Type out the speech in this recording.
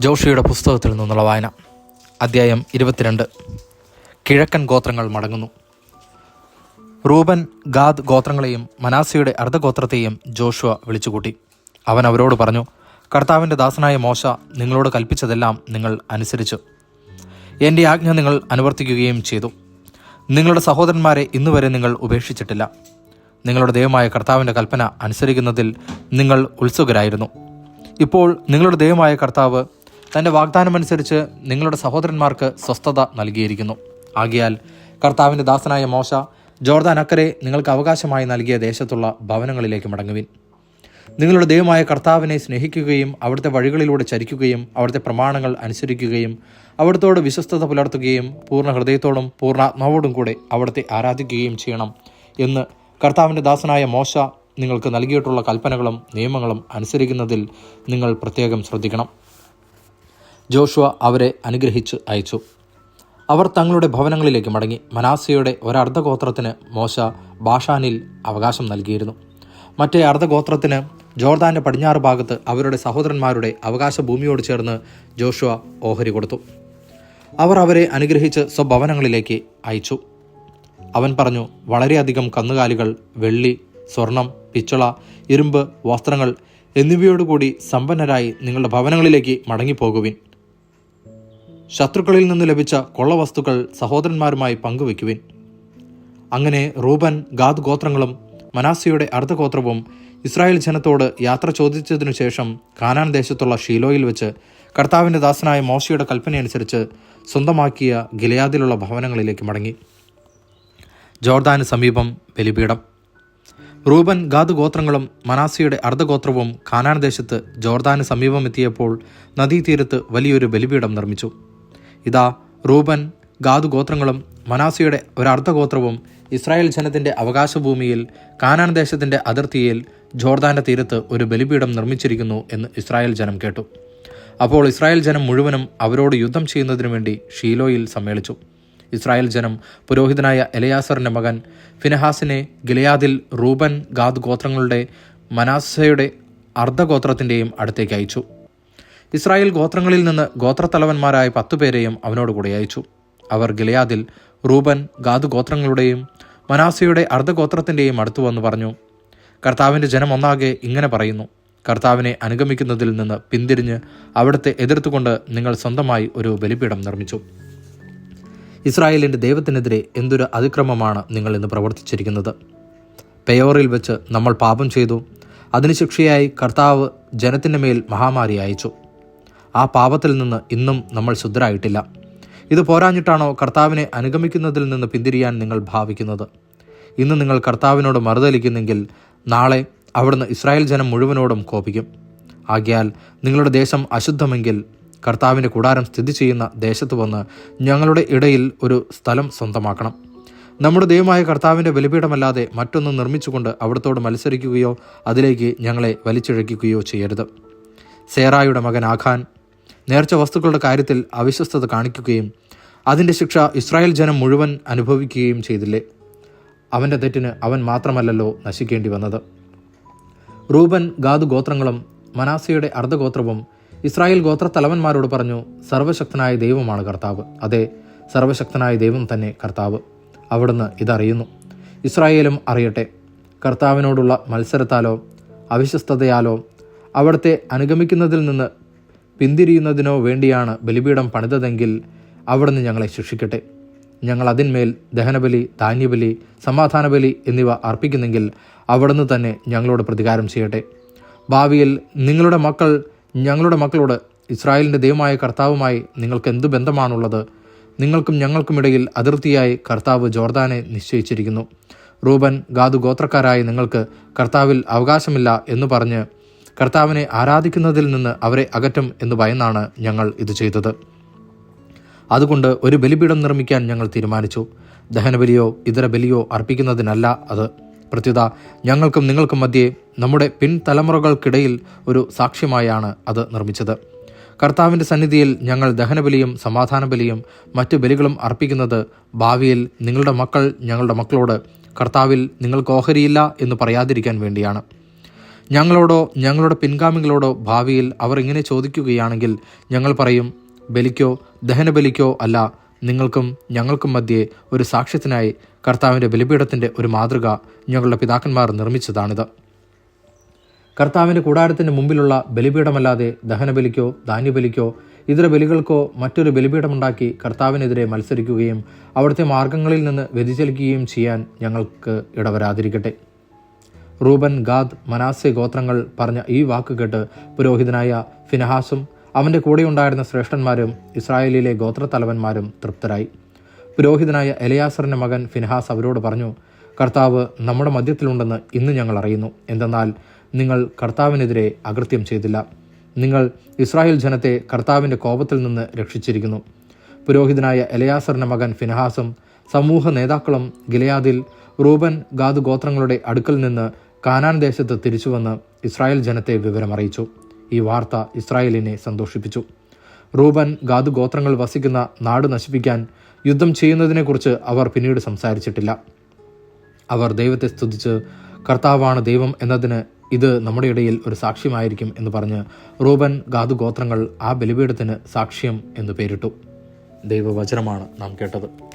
ജോഷിയുടെ പുസ്തകത്തിൽ നിന്നുള്ള വായന. അദ്ധ്യായം ഇരുപത്തിരണ്ട്. കിഴക്കൻ ഗോത്രങ്ങൾ മടങ്ങുന്നു. റൂബൻ ഗാദ് ഗോത്രങ്ങളെയും മനാസിയുടെ അർദ്ധഗോത്രത്തെയും ജോഷുവ വിളിച്ചുകൂട്ടി. അവൻ അവരോട് പറഞ്ഞു കർത്താവിന്റെ ദാസനായ മോശ നിങ്ങളോട് കൽപ്പിച്ചതെല്ലാം നിങ്ങൾ അനുസരിച്ചു. എന്റെ ആജ്ഞ നിങ്ങൾ അനുവർത്തിക്കുകയും ചെയ്തു. നിങ്ങളുടെ സഹോദരന്മാരെ ഇന്നുവരെ നിങ്ങൾ ഉപേക്ഷിച്ചിട്ടില്ല. നിങ്ങളുടെ ദൈവമായ കർത്താവിന്റെ കൽപ്പന അനുസരിക്കുന്നതിൽ നിങ്ങൾ ഉത്സുകരായിരുന്നു. ഇപ്പോൾ നിങ്ങളുടെ ദൈവമായ കർത്താവ് തന്റെ വാഗ്ദാനമനുസരിച്ച് നിങ്ങളുടെ സഹോദരന്മാർക്ക് സ്വസ്ഥത നൽകിയിരിക്കുന്നു. ആകിയാൽ കർത്താവിന്റെ ദാസനായ മോശ ജോർദാൻ അക്കരെ നിങ്ങൾക്ക് അവകാശമായി നൽകിയ ദേശത്തുള്ള ഭവനങ്ങളിലേക്ക് മടങ്ങുവിൻ. നിങ്ങളുടെ ദൈവമായ കർത്താവിനെ സ്നേഹിക്കുകയും അവിടുത്തെ വഴികളിലൂടെ ചരിക്കുകയും അവിടുത്തെ പ്രമാണങ്ങൾ അനുസരിക്കുകയും അവിടുത്തോട് വിശ്വസ്തത പുലർത്തുകയും പൂർണ ഹൃദയത്തോടും പൂർണാത്മാവോടും കൂടെ അവിടുത്തെ ആരാധിക്കുകയും ചെയ്യണം എന്ന് കർത്താവിന്റെ ദാസനായ മോശ നിങ്ങൾക്ക് നൽകിയിട്ടുള്ള കൽപ്പനകളും നിയമങ്ങളും അനുസരിക്കുന്നതിൽ നിങ്ങൾ പ്രത്യേകം ശ്രദ്ധിക്കണം. ജോഷുവ അവരെ അനുഗ്രഹിച്ച് അയച്ചു. അവർ തങ്ങളുടെ ഭവനങ്ങളിലേക്ക് മടങ്ങി. മനാസയുടെ ഒരർദ്ധഗോത്രത്തിന് മോശ ബാഷാനിൽ അവകാശം നൽകിയിരുന്നു. മറ്റേ അർദ്ധഗോത്രത്തിന് ജോർദാന്റെ പടിഞ്ഞാറ് ഭാഗത്ത് അവരുടെ സഹോദരന്മാരുടെ അവകാശ ഭൂമിയോട് ചേർന്ന് ജോഷുവ ഓഹരി കൊടുത്തു. അവർ അവരെ അനുഗ്രഹിച്ച് സ്വഭവനങ്ങളിലേക്ക് അയച്ചു. അവൻ പറഞ്ഞു വളരെയധികം കന്നുകാലികൾ വെള്ളി സ്വർണം പിച്ചള ഇരുമ്പ് വസ്ത്രങ്ങൾ എന്നിവയോടുകൂടി സമ്പന്നരായി നിങ്ങളുടെ ഭവനങ്ങളിലേക്ക് മടങ്ങിപ്പോകുവിൻ. ശത്രുക്കളിൽ നിന്ന് ലഭിച്ച കൊള്ളവസ്തുക്കൾ സഹോദരന്മാരുമായി പങ്കുവെക്കുവിൻ അങ്ങനെ റൂബൻ ഗാദ് ഗോത്രങ്ങളും മനാസിയുടെ അർദ്ധഗോത്രവും ഇസ്രായേൽ ജനത്തോട് യാത്ര ചോദിച്ചതിനു ശേഷം കാനാൻ ദേശത്തുള്ള ഷീലോയിൽ വെച്ച് കർത്താവിന്റെ ദാസനായ മോശയുടെ കൽപ്പനയനുസരിച്ച് സ്വന്തമാക്കിയ ഗിലയാദിലുള്ള ഭവനങ്ങളിലേക്ക് മടങ്ങി. ജോർദാന് സമീപം ബലിപീഠം. റൂബൻ ഗാദ് ഗോത്രങ്ങളും മനാസിയുടെ അർദ്ധഗോത്രവും കാനാൻ ദേശത്ത് ജോർദാന് സമീപമെത്തിയപ്പോൾ നദീതീരത്ത് വലിയൊരു ബലിപീഠം നിർമ്മിച്ചു. ഇതാ റൂബൻ ഗാദ് ഗോത്രങ്ങളും മനാസിയുടെ ഒരർദ്ധഗോത്രവും ഇസ്രായേൽ ജനത്തിന്റെ അവകാശഭൂമിയിൽ കാനാൻ ദേശത്തിന്റെ അതിർത്തിയിൽ ജോർദാന്റെ തീരത്ത് ഒരു ബലിപീഠം നിർമ്മിച്ചിരിക്കുന്നു എന്ന് ഇസ്രായേൽ ജനം കേട്ടു. അപ്പോൾ ഇസ്രായേൽ ജനം മുഴുവനും അവരോട് യുദ്ധം ചെയ്യുന്നതിനു വേണ്ടി ഷീലോയിൽ സമ്മേളിച്ചു. ഇസ്രായേൽ ജനം പുരോഹിതനായ എലയാസറിന്റെ മകൻ ഫിനഹാസിനെ ഗിലയാദിൽ റൂബൻ ഗാദ് ഗോത്രങ്ങളുടെ മനാസയുടെ അർദ്ധഗോത്രത്തിന്റെയും അടുത്തേക്ക് അയച്ചു. ഇസ്രായേൽ ഗോത്രങ്ങളിൽ നിന്ന് ഗോത്രത്തലവന്മാരായ പത്തുപേരെയും അവനോട് കൂടെ അയച്ചു. അവർ ഗിലയാദിൽ റൂബൻ ഗാദു ഗോത്രങ്ങളുടെയും മനാസയുടെ അർദ്ധഗോത്രത്തിന്റെയും അടുത്തു വന്ന് പറഞ്ഞു കർത്താവിന്റെ ജനം ഒന്നാകെ ഇങ്ങനെ പറയുന്നു കർത്താവിനെ അനുഗമിക്കുന്നതിൽ നിന്ന് പിന്തിരിഞ്ഞ് അവിടുത്തെ എതിർത്തുകൊണ്ട് നിങ്ങൾ സ്വന്തമായി ഒരു ബലിപീഠം നിർമ്മിച്ചു. ഇസ്രായേലിന്റെ ദൈവത്തിനെതിരെ എന്തൊരു അതിക്രമമാണ് നിങ്ങൾ ഇന്ന് പ്രവർത്തിച്ചിരിക്കുന്നത്? പെയോറിൽ വെച്ച് നമ്മൾ പാപം ചെയ്തു അതിനു ശിക്ഷയായി കർത്താവ് ജനത്തിന്റെ മേൽ മഹാമാരി അയച്ചു. ആ പാപത്തിൽ നിന്ന് ഇന്നും നമ്മൾ ശുദ്ധരായിട്ടില്ല. ഇത് പോരാഞ്ഞിട്ടാണോ കർത്താവിനെ അനുഗമിക്കുന്നതിൽ നിന്ന് പിന്തിരിയാൻ നിങ്ങൾ ഭാവിക്കുന്നത്? ഇന്ന് നിങ്ങൾ കർത്താവിനോട് മറുതലിക്കുന്നെങ്കിൽ നാളെ അവിടുന്ന് ഇസ്രായേൽ ജനം മുഴുവനോടും കോപിക്കും. ആകിയാൽ നിങ്ങളുടെ ദേശം അശുദ്ധമെങ്കിൽ കർത്താവിന്റെ കൂടാരം സ്ഥിതി ചെയ്യുന്ന ദേശത്ത് വന്ന് ഞങ്ങളുടെ ഇടയിൽ ഒരു സ്ഥലം സ്വന്തമാക്കണം. നമ്മുടെ ദൈവമായ കർത്താവിന്റെ ബലിപീഠമല്ലാതെ മറ്റൊന്നും നിർമ്മിച്ചുകൊണ്ട് അവിടത്തോട് മത്സരിക്കുകയോ അതിലേക്ക് ഞങ്ങളെ വലിച്ചിഴക്കുകയോ ചെയ്യരുത്. സേറായുടെ മകൻ ആഖാൻ നേർച്ച വസ്തുക്കളുടെ കാര്യത്തിൽ അവിശ്വസ്തത കാണിക്കുകയും അതിന്റെ ശിക്ഷ ഇസ്രായേൽ ജനം മുഴുവൻ അനുഭവിക്കുകയും ചെയ്തില്ലേ? അവന്റെ തെറ്റിന് അവൻ മാത്രമല്ലല്ലോ നശിക്കേണ്ടി വന്നത്. റൂബൻ ഗാദു ഗോത്രങ്ങളും മനാസയുടെ അർദ്ധഗോത്രവും ഇസ്രായേൽ ഗോത്ര തലവന്മാരോട് പറഞ്ഞു സർവശക്തനായ ദൈവമാണ് കർത്താവ്. അതെ സർവശക്തനായ ദൈവം തന്നെ കർത്താവ്. അവിടുന്ന് ഇതറിയുന്നു. ഇസ്രായേലും അറിയട്ടെ കർത്താവിനോടുള്ള മത്സരത്താലോ അവിശ്വസ്തതയാലോ അവിടുത്തെ അനുഗമിക്കുന്നതിൽ നിന്ന് പിന്തിരിയുന്നതിനോ വേണ്ടിയാണ് ബലിപീഠം പണിതതെങ്കിൽ അവിടുന്ന് ഞങ്ങളെ ശിക്ഷിക്കട്ടെ. ഞങ്ങൾ അതിന്മേൽ ദഹനബലി ധാന്യബലി സമാധാനബലി എന്നിവ അർപ്പിക്കുന്നെങ്കിൽ അവിടുന്ന് തന്നെ ഞങ്ങളോട് പ്രതികാരം ചെയ്യട്ടെ. ഭാവിയിൽ നിങ്ങളുടെ മക്കൾ ഞങ്ങളുടെ മക്കളോട് ഇസ്രായേലിന്റെ ദൈവമായ കർത്താവുമായി നിങ്ങൾക്ക് എന്ത് ബന്ധമാണുള്ളത്? നിങ്ങൾക്കും ഞങ്ങൾക്കുമിടയിൽ അതിർത്തിയായി കർത്താവ് ജോർദാനെ നിശ്ചയിച്ചിരിക്കുന്നു. റൂബൻ ഗാദു ഗോത്രക്കാരായ നിങ്ങൾക്ക് കർത്താവിൽ അവകാശമില്ല എന്ന് പറഞ്ഞ് കർത്താവിനെ ആരാധിക്കുന്നതിൽ നിന്ന് അവരെ അകറ്റും എന്ന് ഭയന്നാണ് ഞങ്ങൾ ഇത് ചെയ്തത്. അതുകൊണ്ട് ഒരു ബലിപീഠം നിർമ്മിക്കാൻ ഞങ്ങൾ തീരുമാനിച്ചു. ദഹനബലിയോ ഇതര ബലിയോ അർപ്പിക്കുന്നതിനല്ല അത്. പ്രത്യുത ഞങ്ങൾക്കും നിങ്ങൾക്കും മധ്യേ നമ്മുടെ പിൻതലമുറകൾക്കിടയിൽ ഒരു സാക്ഷ്യമായാണ് അത് നിർമ്മിച്ചത്. കർത്താവിന്റെ സന്നിധിയിൽ ഞങ്ങൾ ദഹനബലിയും സമാധാന ബലിയും മറ്റു ബലികളും അർപ്പിക്കുന്നത് ഭാവിയിൽ നിങ്ങളുടെ മക്കൾ ഞങ്ങളുടെ മക്കളോട് കർത്താവിൽ നിങ്ങൾക്ക് ഓഹരിയില്ല എന്ന് പറയാതിരിക്കാൻ വേണ്ടിയാണ്. ഞങ്ങളോടോ ഞങ്ങളുടെ പിൻഗാമികളോടോ ഭാവിയിൽ അവർ ഇങ്ങനെ ചോദിക്കുകയാണെങ്കിൽ ഞങ്ങൾ പറയും ബലിക്കോ ദഹനബലിക്കോ അല്ല നിങ്ങൾക്കും ഞങ്ങൾക്കും മധ്യേ ഒരു സാക്ഷ്യത്തിനായി കർത്താവിന്റെ ബലിപീഠത്തിന്റെ ഒരു മാതൃക ഞങ്ങളുടെ പിതാക്കന്മാർ നിർമ്മിച്ചതാണിത്. കർത്താവിന്റെ കൂടാരത്തിന് മുമ്പിലുള്ള ബലിപീഠമല്ലാതെ ദഹനബലിക്കോ ധാന്യബലിക്കോ ഇതര ബലികൾക്കോ മറ്റൊരു ബലിപീഠമുണ്ടാക്കി കർത്താവിനെതിരെ മത്സരിക്കുകയും അവിടുത്തെ മാർഗങ്ങളിൽ നിന്ന് വ്യതിചലിക്കുകയും ചെയ്യാൻ ഞങ്ങൾക്ക് ഇടവരാതിരിക്കട്ടെ. റൂബൻ ഗാദ് മനാസെ ഗോത്രങ്ങൾ പറഞ്ഞ ഈ വാക്ക് കേട്ട് പുരോഹിതനായ ഫിനഹാസും അവന്റെ കൂടെയുണ്ടായിരുന്ന ശ്രേഷ്ഠന്മാരും ഇസ്രായേലിലെ ഗോത്രത്തലവന്മാരും തൃപ്തരായി. പുരോഹിതനായ എലയാസറിന്റെ മകൻ ഫിൻഹാസ് അവരോട് പറഞ്ഞു കർത്താവ് നമ്മുടെ മധ്യത്തിലുണ്ടെന്ന് ഇന്ന് ഞങ്ങൾ അറിയുന്നു. എന്തെന്നാൽ നിങ്ങൾ കർത്താവിനെതിരെ അകൃത്യം ചെയ്തില്ല. നിങ്ങൾ ഇസ്രായേൽ ജനത്തെ കർത്താവിന്റെ കോപത്തിൽ നിന്ന് രക്ഷിച്ചിരിക്കുന്നു പുരോഹിതനായ എലയാസറിന്റെ മകൻ ഫിൻഹാസും സമൂഹ നേതാക്കളും ഗിലയാദിൽ റൂബൻ ഗാദ് ഗോത്രങ്ങളുടെ അടുക്കൽ നിന്ന് കാനാൻ ദേശത്ത് തിരിച്ചുവന്ന് ഇസ്രായേൽ ജനത്തെ വിവരമറിയിച്ചു ഈ വാർത്ത ഇസ്രായേലിനെ സന്തോഷിപ്പിച്ചു. റൂബൻ ഗാദു ഗോത്രങ്ങൾ വസിക്കുന്ന നാട് നശിപ്പിക്കാൻ യുദ്ധം ചെയ്യുന്നതിനെക്കുറിച്ച് അവർ പിന്നീട് സംസാരിച്ചിട്ടില്ല. അവർ ദൈവത്തെ സ്തുതിച്ച് കർത്താവാണ് ദൈവം എന്നതിന് ഇത് നമ്മുടെ ഇടയിൽ ഒരു സാക്ഷ്യമായിരിക്കും എന്ന് പറഞ്ഞ് റൂബൻ ഗാദു ഗോത്രങ്ങൾ ആ ബലിപീഠത്തിന് സാക്ഷ്യം എന്ന് പേരിട്ടു. ദൈവവചനമാണ് നാം കേട്ടത്.